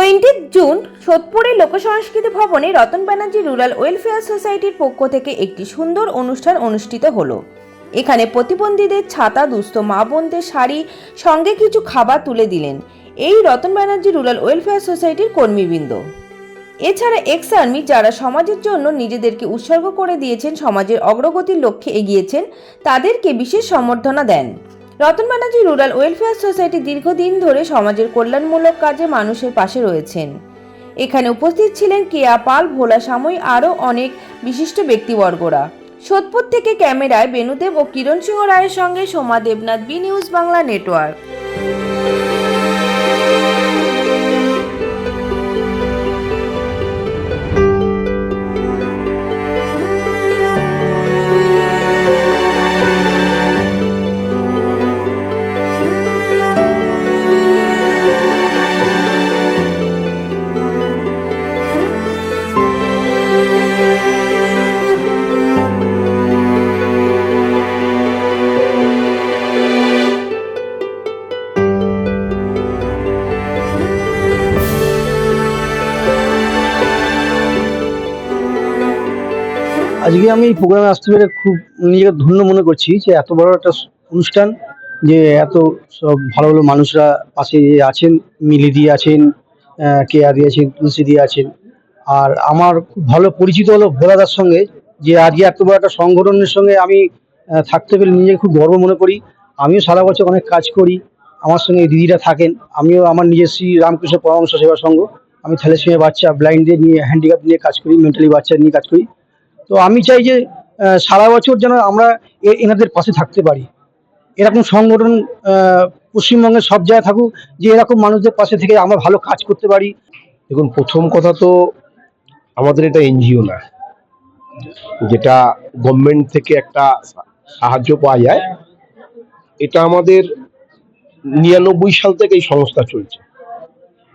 Twenty June সোদপুরের লোকসংস্কৃতি ভবনে Ratan Banerjee rural welfare সোসাইটির পক্ষ থেকে একটি সুন্দর অনুষ্ঠান অনুষ্ঠিত হলো। এখানে প্রতিবন্ধীদের ছাতা, দুস্থ মা বোনদের শাড়ি, সঙ্গে কিছু খাবার তুলে দিলেন এই রতন ব্যানার্জি রুরাল ওয়েলফেয়ার সোসাইটির কর্মীবৃন্দ। এছাড়া এক্স আর্মি যারা সমাজের জন্য নিজেদেরকে উৎসর্গ করে দিয়েছেন, সমাজের অগ্রগতির লক্ষ্যে এগিয়েছেন, তাদেরকে বিশেষ সম্বর্ধনা দেন। Ratan Banerjee rural welfare society দীর্ঘদিন ধরে সমাজের কল্যাণমূলক কাজে মানুষের পাশে রয়েছেন। এখানে উপস্থিত ছিলেন কেয়া পাল, ভোলা সাময়ী আরও অনেক বিশিষ্ট ব্যক্তিবর্গরা। সোদপুর থেকে ক্যামেরায় বেনুদেব ও কিরণ সিংহ রায়ের সঙ্গে Soma Debnath, B news Bangla network. আজকে আমি এই প্রোগ্রামে আসতে পেরে খুব নিজেকে ধন্য মনে করছি যে এত বড় একটা অনুষ্ঠান, যে এত সব ভালো ভালো মানুষরা পাশে আছেন, মিলি দিয়ে আছেন কেয়া দিয়ে আছেন, তুলসী দিয়ে আছেন। আর আমার খুব ভালো পরিচিত হলো ভোলাদার সঙ্গে, যে আজকে এত বড় একটা সংগঠনের সঙ্গে আমি থাকতে পেরে নিজেকে খুব গর্ব মনে করি। আমিও সারা বছর অনেক কাজ করি, আমার সঙ্গে দিদিরা থাকেন, আমিও আমার নিজের শ্রী রামকৃষ্ণ পরামর্শ সেবা সংঘ, আমি থ্যালেসেমিয়া বাচ্চা ব্লাইন্ডদের নিয়ে হ্যান্ডিক্যাপ নিয়ে কাজ করি মেন্টালি বাচ্চা নিয়ে কাজ করি। তো আমি চাই যে সারা বছর যেন আমরা এনাদের পাশে থাকতে পারি। এরকম সংগঠন পশ্চিমবঙ্গের সব জায়গায় থাকুক, যে এরকম মানুষদের পাশে থেকে আমরা ভালো কাজ করতে পারি। দেখুন, প্রথম কথা তো আমাদের এটা এনজিও না, যেটা গভর্নমেন্ট থেকে একটা সাহায্য পাওয়া যায়। এটা আমাদের নিরানব্বই সাল থেকে এই সংস্থা চলছে।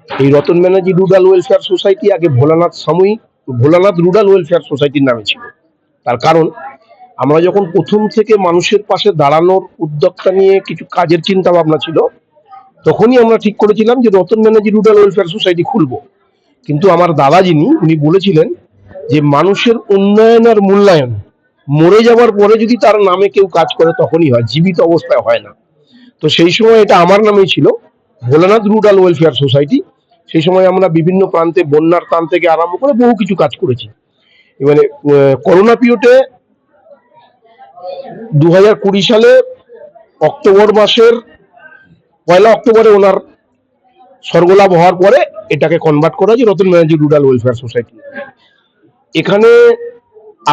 এই Ratan Banerjee, rural welfare society, আগে ভোলানাথ সাময়িক ভোলানাথ রুরাল ওয়েলফেয়ার সোসাইটির নামে ছিল। তার কারণ, আমরা যখন প্রথম থেকে মানুষের পাশে দাঁড়ানোর উদ্যোগটা নিয়ে কিছু কাজের চিন্তা ভাবনা ছিল, তখনই আমরা ঠিক করেছিলাম যে Ratan Banerjee rural welfare society খুলব। কিন্তু আমার দাদা যিনি, উনি বলেছিলেন যে মানুষের উন্নয়ন আর মূল্যায়ন, মরে যাওয়ার পরে যদি তার নামে কেউ কাজ করে তখনই হয়, জীবিত অবস্থায় হয় না। তো সেই সময় এটা আমার নামেই ছিল, ভোলানাথ রুরাল ওয়েলফেয়ার সোসাইটি। সেই সময় আমরা বিভিন্ন প্রান্তে, বন্যার ত্রাণ থেকে আরম্ভ করে বহু কিছু কাজ করেছি। মানে করোনা পিরিয়ডে দু হাজার কুড়ি সালে অক্টোবর মাসের, পয়লা অক্টোবরে ওনার স্বর্গলাভ হওয়ার পরে এটাকে কনভার্ট করা হয়েছে Ratan Banerjee rural welfare society এখানে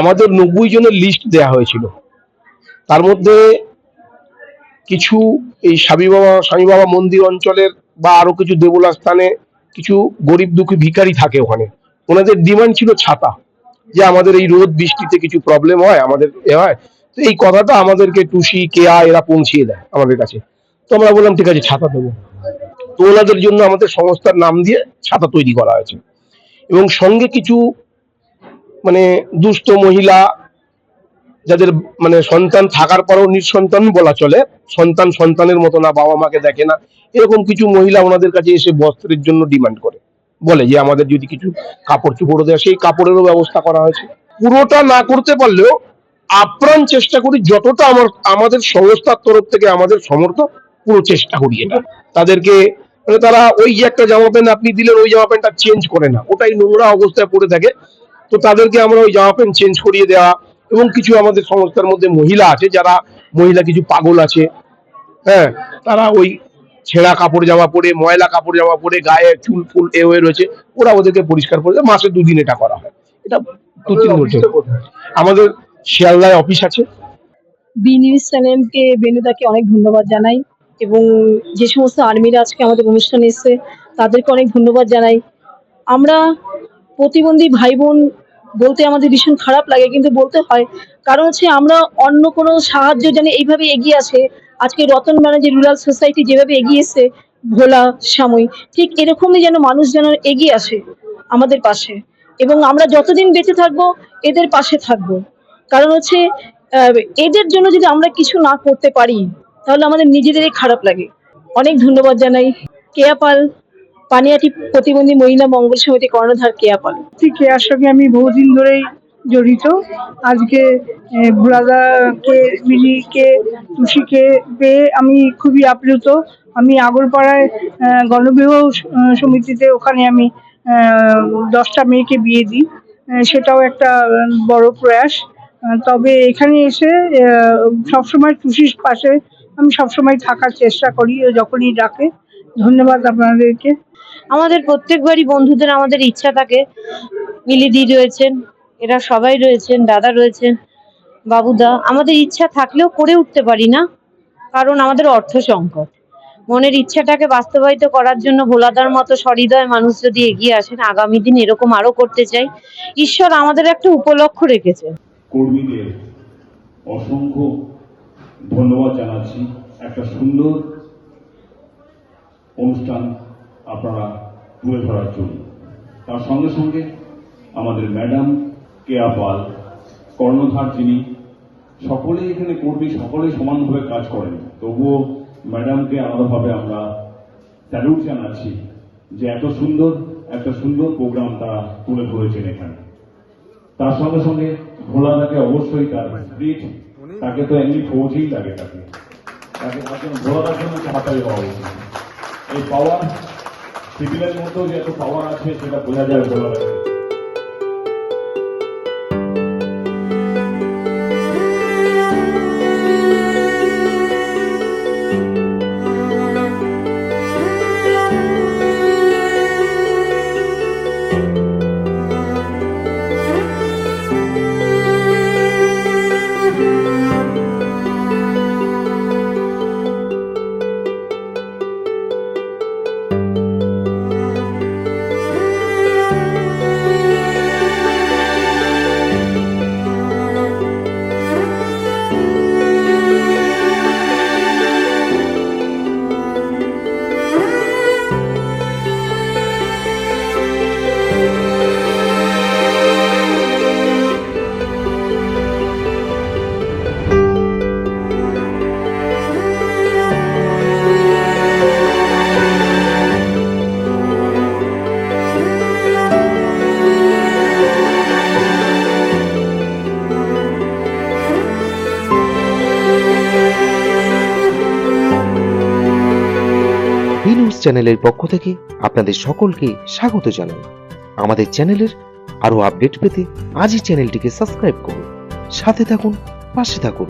আমাদের নব্বই জনের লিস্ট দেয়া হয়েছিল। তার মধ্যে কিছু এই স্বামী বাবা স্বামী বাবা মন্দির অঞ্চলের বা আরও কিছু দেবলা স্থানে কিছু গরিব দুঃখী ভিখারি থাকে ওখানে। ওনাদের ডিমান্ড ছিল ছাতা, যে আমাদের এই রোদ বৃষ্টিতে কিছু প্রবলেম হয়, আমাদের এ হয়। তো এই কথাটা আমাদেরকে টুসি, কেয়া, এরা পৌঁছিয়ে দেয় আমাদের কাছে। তো আমরা বললাম, ঠিক আছে, ছাতা দেবো। তো ওনাদের জন্য আমাদের সংস্থার নাম দিয়ে ছাতা তৈরি করা হয়েছে। এবং সঙ্গে কিছু মানে দুস্থ মহিলা যাদের মানে সন্তান থাকার পরেও নিঃসন্তান বলা চলে, সন্তান সন্তানের মতো না, বাবা মাকে দেখে না, এরকম কিছু মহিলা ওনাদের কাছে এসে বস্ত্রের জন্য ডিমান্ড করে। বলে যে আমাদের যদি কিছু কাপড় চোপড় দেয় সেই কাপড়েরও ব্যবস্থা করা হয়েছে। পুরোটা না করতে পারলেও আপ্রাণ চেষ্টা করি যতটা আমার, আমাদের সংস্থার তরফ থেকে আমাদের সমর্থ পুরো চেষ্টা করি এটা তাদেরকে মানে তারা ওই যে একটা জামা প্যান্ট আপনি দিলেন, ওই জামা প্যান্টটা চেঞ্জ করে না। ওটাই নোংরা অবস্থায় পড়ে থাকে। তো তাদেরকে আমরা ওই জামা প্যান্ট চেঞ্জ করিয়ে দেওয়া এবং কিছু আমাদের সংস্থার মধ্যে মহিলা আছে যারা মহিলা কিছু পাগল আছে। হ্যাঁ তারা ওই ছেঁড়া কাপড় জামা পরে ময়লা কাপড় জামা পরে গায়ে চুল ফুল এ হয়ে রয়েছে ওরা ওদেরকে পরিষ্কার করে দেয়। মাসে দুদিন এটা করা হয়। এটা দু তিন বছর। আমাদের শিয়ালদায় অফিস আছে। বি নিউজ চ্যানেলকে বেনুদাকে অনেক ধন্যবাদ জানাই এবং যে সমস্ত আর্মিরা আজকে আমাদের অনুষ্ঠানে এসছে তাদেরকে অনেক ধন্যবাদ জানাই। আমরা প্রতিবন্ধী ভাই বোন বলতে আমাদের ভীষণ খারাপ লাগে, কিন্তু বলতে হয়। কারণ হচ্ছে আমরা অন্য কোনো সাহায্য যেন এইভাবে এগিয়ে আসে আজকে রতন ব্যানার্জি রুরাল সোসাইটি যেভাবে এগিয়ে এসছে, ভোলা সাময়িক ঠিক এরকমই যেন মানুষ যেন এগিয়ে আসে আমাদের পাশে। এবং আমরা যতদিন বেঁচে থাকব, এদের পাশে থাকব। কারণ হচ্ছে এদের জন্য যদি আমরা কিছু না করতে পারি, তাহলে আমাদের নিজেদেরই খারাপ লাগে। অনেক ধন্যবাদ জানাই। কেয়া পাল। পানিয়াটি প্রতিবন্ধী মহিলা মঙ্গল সমিতি কর্ণধার কেয়া পাল কেয়ার সঙ্গে আমি বহুদিন ধরেই জড়িত। আজকে ব্রাদারকে মিলিকে টুসিকে পেয়ে আমি খুবই আপ্লুত। আমি আগরপাড়ায় গণবিবাহ সমিতিতে ওখানে আমি দশটা মেয়েকে বিয়ে দিই। সেটাও একটা বড় প্রয়াস। তবে এখানে এসে সবসময় টুসির পাশে আমি সবসময় থাকার চেষ্টা করি যখনই ডাকে। ধন্যবাদ আপনাদেরকে। আমাদের প্রত্যেকবারই বন্ধুদের আমাদের ইচ্ছা থাকে। মিলিদি রয়েছেন, এরা সবাই রয়েছেন, দাদা রয়েছেন, বাবুদা। আমাদের ইচ্ছা থাকলেও করে উঠতে পারি না, কারণ আমাদের অর্থ সংকট। মনের ইচ্ছাটাকে বাস্তবায়িত করার জন্য ভোলাদার মতো সহৃদয় মানুষ যদি এগিয়ে আসেন, আগামী দিন এরকম আরও করতে চাই। ঈশ্বর আমাদের একটা উপলক্ষ রেখেছে। কর্মীদের অসংখ্য ধন্যবাদ জানাচ্ছি। একটা সুন্দর অনুষ্ঠান আপনারা তুলে ধরার জন্য। তার সঙ্গে সঙ্গে আমাদের ম্যাডাম কেয়া পাল কর্ণধার যিনি সকলেই এখানে কর্মী সকলেই সমানভাবে কাজ করেন। তবুও ম্যাডামকে আলাদাভাবে আমরা স্যালুট জানাচ্ছি যে এত সুন্দর একটা সুন্দর প্রোগ্রাম তারা তুলে ধরেছেন এখানে। তার সঙ্গে সঙ্গে ভোলা তাকে অবশ্যই তার স্পিরিট তাকে তো এমনি ফৌজেই লাগে তাকে। তাকে তার জন্য উচিত। এই পাওয়ার সিভিলের মধ্যেও যে এত পাওয়ার আছে সেটা বোঝা যায় নিউজ চ্যানেলের পক্ষ থেকে আপনাদের সকলকে স্বাগত জানাই। আমাদের চ্যানেলের আরও আপডেট পেতে আজই চ্যানেলটিকে সাবস্ক্রাইব করুন। সাথে থাকুন, পাশে থাকুন।